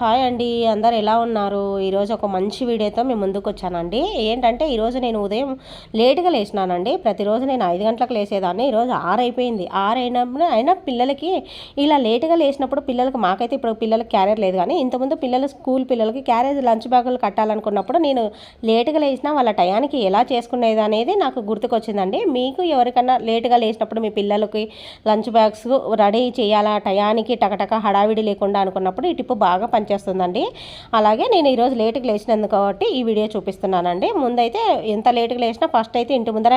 Hi అండి అందరు ఎలా ఉన్నారు? ఈరోజు ఒక మంచి వీడియోతో మేము ముందుకు వచ్చానండి ఏంటంటే ఈరోజు నేను ఉదయం లేట్గా లేచినానండి. ప్రతిరోజు నేను ఐదు గంటలకు లేసేదాన్ని ఈరోజు ఆరు అయిపోయింది. ఆరు అయినప్పుడు అయినా పిల్లలకి ఇలా లేట్గా లేచినప్పుడు పిల్లలకి మాకైతే ఇప్పుడు పిల్లలకి క్యారియర్ లేదు కానీ ఇంతకుముందు పిల్లలు స్కూల్ పిల్లలకి క్యారేజ్ లంచ్ బ్యాగులు కట్టాలనుకున్నప్పుడు నేను లేట్గా లేచినా వాళ్ళ టయానికి ఎలా చేసుకునేది అనేది నాకు గుర్తుకొచ్చిందండి. మీకు ఎవరికన్నా లేట్గా లేచినప్పుడు మీ పిల్లలకి లంచ్ బ్యాగ్స్ రెడీ చేయాలా? టయానికి టకటక హడావిడి లేకుండా అనుకున్నప్పుడు ఈ టిప్పు బాగా పనిచేస్తుందండి అలాగే నేను ఈరోజు లేటుగా లేచినందుకు కాబట్టి ఈ వీడియో చూపిస్తున్నానండి. ముందైతే ఎంత లేటుగా లేచినా ఫస్ట్ అయితే ఇంటి ముందర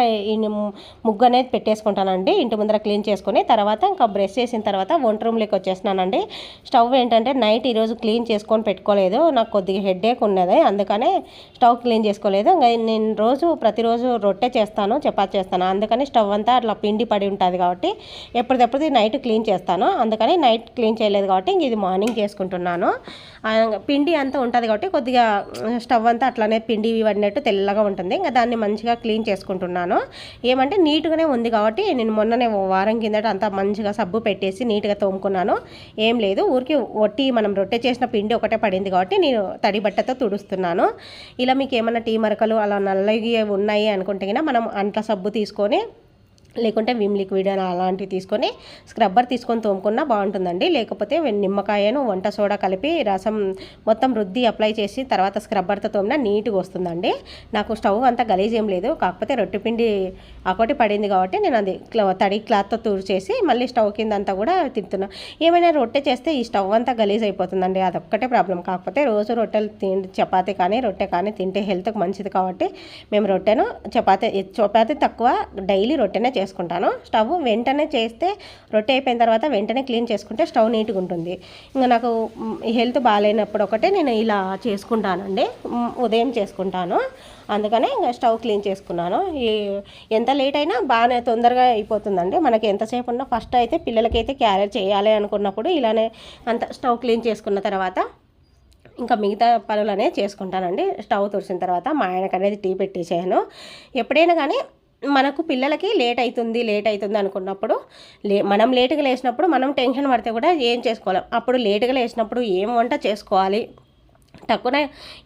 ముగ్గు అనేది పెట్టేసుకుంటానండి. ఇంటి ముందర క్లీన్ చేసుకుని తర్వాత ఇంకా బ్రష్ చేసిన తర్వాత వంట రూమ్లోకి వచ్చేసినానండి స్టవ్ ఏంటంటే నైట్ ఈరోజు క్లీన్ చేసుకొని పెట్టుకోలేదు. నాకు కొద్దిగా హెడ్ఏక్ ఉన్నది. అందుకనే స్టవ్ క్లీన్ చేసుకోలేదు. ఇంకా నేను రోజు ప్రతిరోజు రొట్టె చేస్తాను చపాతి చేస్తాను. అందుకని స్టవ్ అంతా అట్లా పిండి పడి ఉంటుంది కాబట్టి ఎప్పటిదప్పుడు నైట్ క్లీన్ చేస్తాను. అందుకని నైట్ క్లీన్ చేయలేదు కాబట్టి ఇంక ఇది మార్నింగ్ చేసుకుంటున్నాను. పిండి అంతా ఉంటుంది కాబట్టి కొద్దిగా స్టవ్ అంతా అట్లానే పిండి పడినట్టు తెల్లగా ఉంటుంది. ఇంకా దాన్ని మంచిగా క్లీన్ చేసుకుంటున్నాను. ఏమంటే నీట్గానే ఉంది కాబట్టి నేను మొన్ననే వారం కిందట అంతా మంచిగా సబ్బు పెట్టేసి నీట్గా తోముకున్నాను. ఏం లేదు ఊరికి ఒట్టి మనం రొట్టె చేసిన పిండి ఒకటే పడింది కాబట్టి నేను తడి బట్టతో తుడుస్తున్నాను. ఇలా మీకు ఏమైనా టీ మరకలు అలా నల్లగి ఉన్నాయి అనుకుంటే మనం అంట్ల సబ్బు తీసుకొని లేకుంటే విమ్ లిక్విడ్ అని అలాంటివి తీసుకొని స్క్రబ్బర్ తీసుకొని తోముకున్నా బాగుంటుందండి. లేకపోతే నిమ్మకాయను వంట సోడా కలిపి రసం మొత్తం రుద్ది అప్లై చేసి తర్వాత స్క్రబ్బర్తో తోమినా నీట్గా వస్తుందండి. నాకు స్టవ్ అంతా గలీజ్ ఏం లేదు. కాకపోతే రొట్టె పిండి ఒకటి పడింది కాబట్టి నేను అది తడి క్లాత్తో చేసి మళ్ళీ స్టవ్ కింద అంతా కూడా తింటున్నా. ఏమైనా రొట్టె చేస్తే ఈ స్టవ్ అంతా గలీజ్ అయిపోతుందండి. అదొక్కటే ప్రాబ్లం. కాకపోతే రోజు రొట్టెలు తిండి చపాతీ కానీ రొట్టె కానీ తింటే హెల్త్కి మంచిది కాబట్టి మేము రొట్టెను చపాతీ చపాతీ తక్కువ డైలీ రొట్టెనే చేసుకుంటాను. స్టవ్ వెంటనే చేస్తే రొట్టె అయిపోయిన తర్వాత వెంటనే క్లీన్ చేసుకుంటే స్టవ్ నీట్గా ఉంటుంది. ఇంకా నాకు హెల్త్ బాగాలేనప్పుడు ఒకటే నేను ఇలా చేసుకుంటానండి. ఉదయం చేసుకుంటాను. అందుకనే ఇంకా స్టవ్ క్లీన్ చేసుకున్నాను. ఈ ఎంత లేట్ అయినా బాగానే తొందరగా అయిపోతుందండి. మనకి ఎంతసేపు ఉన్నా ఫస్ట్ అయితే పిల్లలకైతే క్యారేజ్ చేయాలి అనుకున్నప్పుడు ఇలానే అంత స్టవ్ క్లీన్ చేసుకున్న తర్వాత ఇంకా మిగతా పనులు అనేది చేసుకుంటానండి. స్టవ్ తుడిసిన తర్వాత మా ఆయనకు అనేది టీ పెట్టేసాను ఎప్పుడైనా కానీ మనకు పిల్లలకి లేట్ అవుతుంది లేట్ అవుతుంది అనుకున్నప్పుడు లే మనం లేటుగా లేచినప్పుడు మనం టెన్షన్ పడితే కూడా ఏం చేసుకోవాలి అప్పుడు లేటుగా లేచినప్పుడు ఏం వంట చేసుకోవాలి? తక్కువ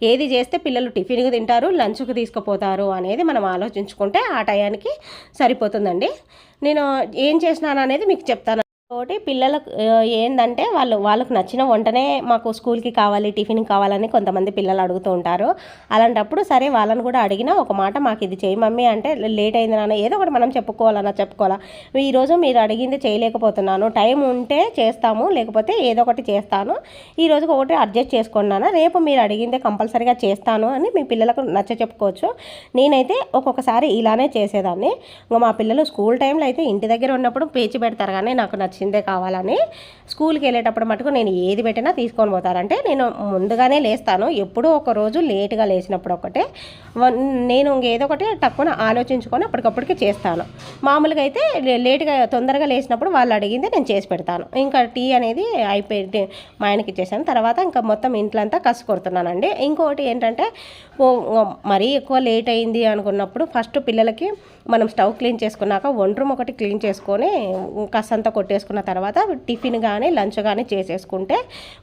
ఏది చేస్తే పిల్లలు టిఫిన్కి తింటారు లంచ్కి తీసుకుపోతారు అనేది మనం ఆలోచించుకుంటే ఆ టయానికి సరిపోతుందండి. నేను ఏం చేసినాను అనేది మీకు చెప్తాను. ఒకటి పిల్లలకు ఏంటంటే వాళ్ళు వాళ్ళకు నచ్చిన వంటనే మాకు స్కూల్కి కావాలి టిఫిన్ కావాలని కొంతమంది పిల్లలు అడుగుతూ ఉంటారు. అలాంటప్పుడు సరే వాళ్ళని కూడా అడిగినా ఒక మాట మాకు ఇది చేయి మమ్మీ అంటే లేట్ అయింది నాన్న ఏదో ఒకటి మనం చెప్పుకోవాలన్నా చెప్పుకోవాలా. ఈరోజు మీరు అడిగింది చేయలేకపోతున్నాను. టైం ఉంటే చేస్తాము లేకపోతే ఏదో ఒకటి చేస్తాను. ఈ రోజుకి ఒకటి అడ్జస్ట్ చేసుకున్నాను రేపు మీరు అడిగిందే కంపల్సరీగా చేస్తాను అని మీ పిల్లలకు నచ్చ చెప్పుకోవచ్చు. నేనైతే ఒక్కొక్కసారి ఇలానే చేసేదాన్ని. ఇంకా మా పిల్లలు స్కూల్ టైంలో అయితే ఇంటి దగ్గర ఉన్నప్పుడు పేచి పెడతారు కానీ నాకు నచ్చ వచ్చిందే కావాలని స్కూల్కి వెళ్ళేటప్పుడు మటుకు నేను ఏది పెట్టినా తీసుకొని పోతారంటే నేను ముందుగానే లేస్తాను. ఎప్పుడూ ఒక రోజు లేట్గా లేచినప్పుడు ఒకటే. నేను ఏదో ఒకటి తక్కువ ఆలోచించుకొని అప్పటికప్పటికి చేస్తాను. మామూలుగా అయితే లేట్గా తొందరగా లేచినప్పుడు వాళ్ళు అడిగింది నేను చేసి పెడతాను. ఇంకా టీ అనేది అయిపోయి మా ఆయనకి ఇచ్చేసాను. తర్వాత ఇంకా మొత్తం ఇంట్లో అంతా కొడుతున్నానండి ఇంకొకటి ఏంటంటే మరీ ఎక్కువ లేట్ అయింది అనుకున్నప్పుడు ఫస్ట్ పిల్లలకి మనం స్టవ్ క్లీన్ చేసుకున్నాక వంట ఒకటి క్లీన్ చేసుకొని కసంతా చేసుకున్న తర్వాత టిఫిన్ కానీ లంచ్ కానీ చేసేసుకుంటే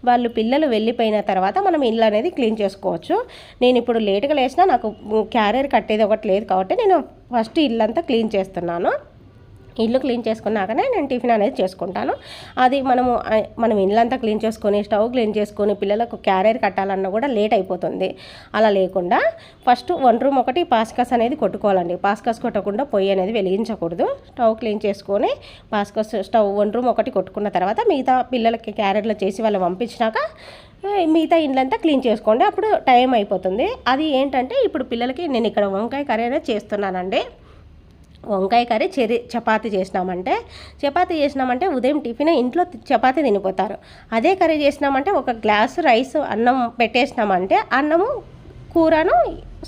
వాళ్ళు పిల్లలు వెళ్ళిపోయిన తర్వాత మనం ఇల్లు అనేది క్లీన్ చేసుకోవచ్చు. నేను ఇప్పుడు లేట్గా లేచినా నాకు క్యారియర్ కట్టేది ఒకటి లేదు కాబట్టి నేను ఫస్ట్ ఇల్లంతా క్లీన్ చేస్తున్నాను. ఇల్లు క్లీన్ చేసుకున్నాకనే నేను టిఫిన్ అనేది చేసుకుంటాను. అది మనము మనం ఇల్లంతా క్లీన్ చేసుకొని స్టవ్ క్లీన్ చేసుకొని పిల్లలకు క్యారియర్ కట్టాలన్నా కూడా లేట్ అయిపోతుంది. అలా లేకుండా ఫస్ట్ వన్ రూమ్ ఒకటి పాస్కస్ అనేది కొట్టుకోవాలండి. పాస్కస్ కొట్టకుండా పొయ్యి అనేది వెలిగించకూడదు. స్టవ్ క్లీన్ చేసుకొని పాస్కస్ స్టవ్ వన్ రూమ్ ఒకటి కొట్టుకున్న తర్వాత మిగతా పిల్లలకి క్యారియర్లో చేసి వాళ్ళు పంపించినాక మిగతా ఇండ్లంతా క్లీన్ చేసుకోండి. అప్పుడు టైం అయిపోతుంది. అది ఏంటంటే ఇప్పుడు పిల్లలకి నేను ఇక్కడ వంకాయ కర్రీ అనేది చేస్తున్నానండి. వంకాయ కర్రీ చెరి చపాతి చేసినామంటే చపాతి చేసినామంటే ఉదయం టిఫిన్ ఇంట్లో చపాతి తినిపోతారు. అదే కర్రీ చేసినామంటే ఒక గ్లాసు రైస్ అన్నం పెట్టేసినామంటే అన్నము కూరను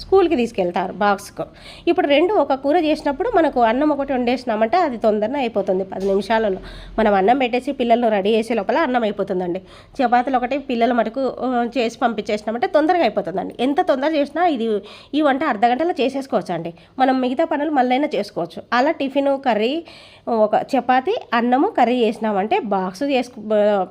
స్కూల్కి తీసుకెళ్తారు బాక్స్కు. ఇప్పుడు రెండు ఒక కూర చేసినప్పుడు మనకు అన్నం ఒకటి వండేసినామంటే అది తొందరగా అయిపోతుంది పది నిమిషాలలో. మనం అన్నం పెట్టేసి పిల్లలను రెడీ చేసే లోపల అన్నం అయిపోతుందండి. చపాతీలు ఒకటి పిల్లలు మటుకు చేసి పంపించేసినామంటే తొందరగా అయిపోతుందండి. ఎంత తొందర చేసినా ఇది ఈ వంట అర్ధ గంటలో చేసేసుకోవచ్చు అండి మనం మిగతా పనులు మళ్ళైనా చేసుకోవచ్చు. అలా టిఫిన్ కర్రీ ఒక చపాతి అన్నము కర్రీ చేసినామంటే బాక్స్ చేసుకు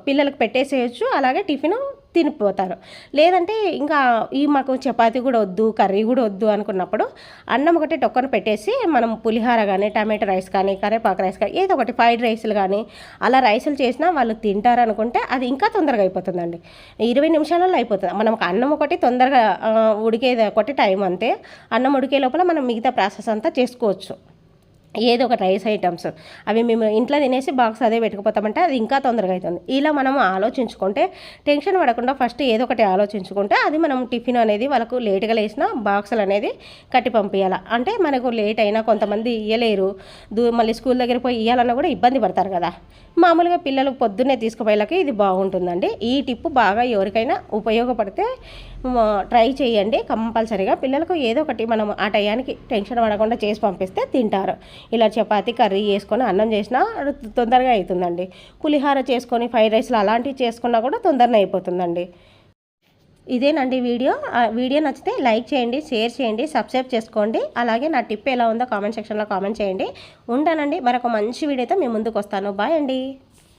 పిల్లలకు పెట్టేసేయచ్చు. అలాగే టిఫిన్ తినిపోతారు. లేదంటే ఇంకా ఈ మాకు చపాతీ కూడా వద్దు కర్రీ కూడా వద్దు అనుకున్నప్పుడు అన్నం ఒకటి టొక్కన పెట్టేసి మనం పులిహార కానీ టమాటో రైస్ కానీ కరేపాకు రైస్ కానీ ఏదో ఒకటి ఫ్రైడ్ రైస్లు కానీ అలా రైసులు చేసినా వాళ్ళు తింటారు అనుకుంటే అది ఇంకా తొందరగా అయిపోతుందండి. ఇరవై నిమిషాలలో అయిపోతుంది. మనం అన్నం ఒకటి తొందరగా ఉడికేది ఒకటి టైం అంతే. అన్నం ఉడికే లోపల మనం మిగతా ప్రాసెస్ అంతా చేసుకోవచ్చు. ఏదో ఒక రైస్ ఐటమ్స్. అవి మేము ఇంట్లో తినేసి బాక్స్ అదే పెట్టుకుపోతామంటే అది ఇంకా తొందరగా అవుతుంది ఇలా మనం ఆలోచించుకుంటే టెన్షన్ పడకుండా ఫస్ట్ ఏదో ఒకటి ఆలోచించుకుంటే అది మనం టిఫిన్ అనేది వాళ్ళకు లేట్గా లేసిన బాక్సులు అనేది కట్టి పంపించాలి అంటే మనకు లేట్ అయినా కొంతమంది ఇయ్యలేరు. దూ మళ్ళీ స్కూల్ దగ్గర పోయి ఇవ్వాలన్నా కూడా ఇబ్బంది పడతారు కదా. మామూలుగా పిల్లలు పొద్దున్నే తీసుకుపోయేలాకి ఇది బాగుంటుందండి. ఈ టిప్పు బాగా ఎవరికైనా ఉపయోగపడితే ట్రై చేయండి. కంపల్సరీగా పిల్లలకు ఏదో ఒకటి మనం ఆ టయానికి టెన్షన్ పడకుండా చేసి పంపిస్తే తింటారు. ఇలా చపాతి కర్రీ చేసుకొని అన్నం చేసినా తొందరగా అవుతుందండి. పులిహార చేసుకొని ఫ్రైడ్ రైస్లు అలాంటివి చేసుకున్నా కూడా తొందరగా అయిపోతుందండి. ఇదేనండి వీడియో. ఆ వీడియో నచ్చితే లైక్ చేయండి షేర్ చేయండి సబ్స్క్రైబ్ చేసుకోండి. అలాగే నా టిప్ ఎలా ఉందో కామెంట్ సెక్షన్లో కామెంట్ చేయండి. ఉంటానండి. మరొక మంచి వీడియోతో మీ ముందుకు వస్తాను. బాయ్ అండి.